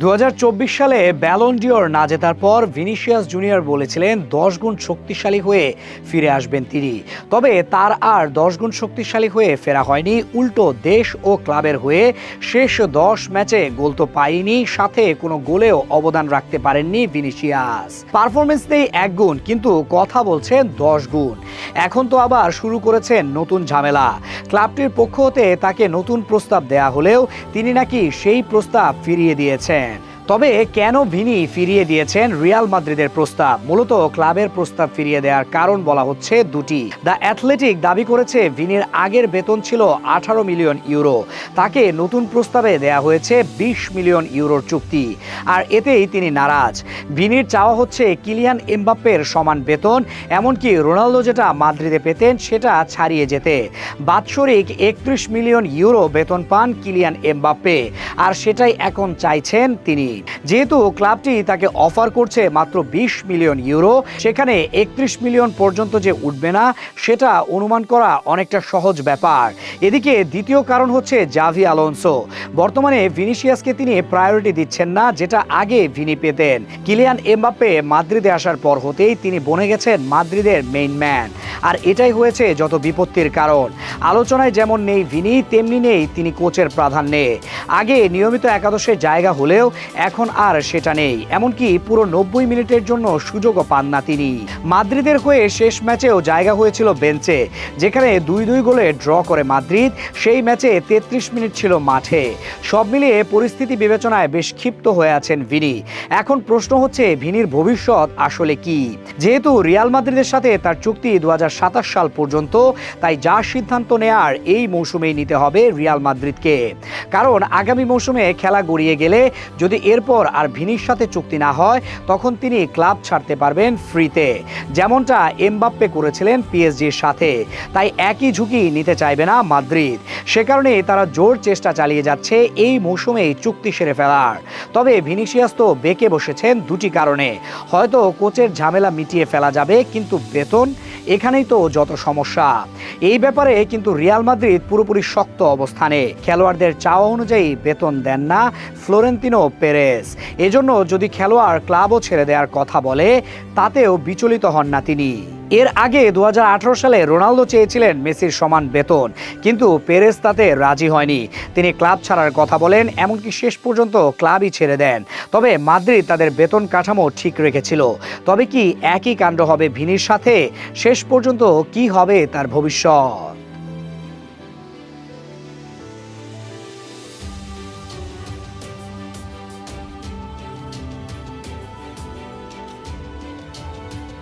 দু হাজার চব্বিশ সালে ব্যালন ডিওর না জেতার পর ভিনিসিয়াস জুনিয়র বলেছিলেন দশ গুণ শক্তিশালী হয়ে ফিরে আসবেন তিনি। তবে তার আর দশ গুণ শক্তিশালী হয়ে ফেরা হয়নি, উল্টো দেশ ও ক্লাবের হয়ে শেষ দশ ম্যাচে গোল তো পায়নি সাথে কোনো গোলেও অবদান রাখতে পারেননি ভিনিসিয়াস। পারফরমেন্স নেই এক গুণ, কিন্তু কথা বলছেন দশ গুণ। এখন তো আবার শুরু করেছেন নতুন ঝামেলা। ক্লাবটির পক্ষ হতে তাকে নতুন প্রস্তাব দেয়া হলেও তিনি নাকি সেই প্রস্তাব ফিরিয়ে দিয়েছেন। তবে কেন ভিনি ফিরিয়ে দিয়েছেন রিয়াল মাদ্রিদের প্রস্তাব? মূলত ক্লাবের প্রস্তাব ফিরিয়ে দেওয়ার কারণ বলা হচ্ছে দুটি। দ্য অ্যাথলেটিক দাবি করেছে ভিনির আগের বেতন ছিল আঠারো মিলিয়ন ইউরো। তাকে নতুন প্রস্তাবে দেয়া হয়েছে বিশ মিলিয়ন ইউরোর চুক্তি। আর এতেই তিনি নারাজ। ভিনির চাওয়া হচ্ছে কিলিয়ান এমবাপ্পের সমান বেতন, এমনকি রোনালদো যেটা মাদ্রিদে পেতেন সেটা ছাড়িয়ে যেতে। বাৎসরিক একত্রিশ মিলিয়ন ইউরো বেতন পান কিলিয়ান এমবাপ্পে। আর সেটাই এখন চাইছেন তিনি। যেহেতু ক্লাবটি তাকে অফার করছে মাত্র বিশ মিলিয়ন ইউরো, সেখানে একত্রিশ মিলিয়ন পর্যন্ত যে উঠবে না, সেটা অনুমান করা অনেকটা সহজ ব্যাপার। এদিকে দ্বিতীয় কারণ হচ্ছে জাভি আলোনসো। বর্তমানে ভিনিসিয়াসকে তিনি প্রায়োরিটি দিচ্ছেন না, যেটা আগে ভিনি পেতেন। কিলিয়ান এমবাপ্পে মাদ্রিদে আসার পর হতেই তিনি বনে গেছেন মাদ্রিদের মেইন ম্যান। আর এটাই হয়েছে যত বিপত্তির কারণ। আলোচনায় যেমন নেই ভিনি, তেমনি নেই তিনি কোচের প্রাধান্যে। আগে নিয়মিত একাদশে জায়গা হলেও এখন আর সেটা নেই। এমনকি পুরো নব্বই মিনিটের জন্য সুযোগও পান না তিনি। মাদ্রিদের হয়ে শেষ ম্যাচেও জায়গা হয়েছিল বেঞ্চে, যেখানে দুই দুই গোলে ড্র করে মাদ্রিদ, সেই ম্যাচে তেত্রিশ মিনিট ছিল মাঠে। সব মিলিয়ে পরিস্থিতি বিবেচনায় বেশ ক্ষিপ্ত হয়ে আছেন ভিনি। এখন প্রশ্ন হচ্ছে, ভিনির ভবিষ্যৎ আসলে কি? যেহেতু রিয়াল মাদ্রিদের সাথে তার চুক্তি দু হাজার সাতাশ সাল পর্যন্ত, তাই যা সিদ্ধান্ত নেয়ার এই মৌসুমেই নিতে হবে রিয়াল মাদ্রিদকে। কারণ আগামী মৌসুমে খেলা গড়িয়ে গেলে যদি এরপর আর ভিনির সাথে চুক্তি না হয়, তখন তিনি ক্লাব ছাড়তে পারবেন ফ্রিতে। যেমনটা এমবাপ্পে করেছিলেন পিএসজির সাথে। তাই একই ঝুঁকি নিতে চাইবে না মাদ্রিদ। সে কারণে তারা জোর চেষ্টা চালিয়ে যাচ্ছে এই মৌসুমেই চুক্তি সেরে ফেলার। তবে ভিনিসিয়াস তো বেঁকে বসেছেন দুটি কারণে। হয়তো কোচের ঝামেলা মিটিয়ে ফেলা যাবে, কিন্তু বেতন এখানেই তো যত সমস্যা। এই ব্যাপারে কিন্তু রিয়াল মাদ্রিদ পুরোপুরি শক্ত অবস্থানে। খেলোয়াড়দের চাওয়া অনুযায়ী বেতন দেন না ফ্লোরেন্তিনো পেরেস এজন্য যদি খেলোয়াড় ক্লাবও ছেড়ে দেওয়ার কথা বলে, তাতেও বিচলিত হন না তিনি। এর আগে দু হাজার আঠেরো সালে রোনালদো চেয়েছিলেন মেসির সমান বেতন, কিন্তু পেরেস তাতে রাজি হয়নি। তিনি ক্লাব ছাড়ার কথা বলেন, এমনকি শেষ পর্যন্ত ক্লাবই ছেড়ে দেন। তবে মাদ্রিদ তাদের বেতন কাঠামো ঠিক রেখেছিল। তবে কি একই কাণ্ড হবে ভিনির সাথে? শেষ পর্যন্ত কি হবে তার ভবিষ্যৎ?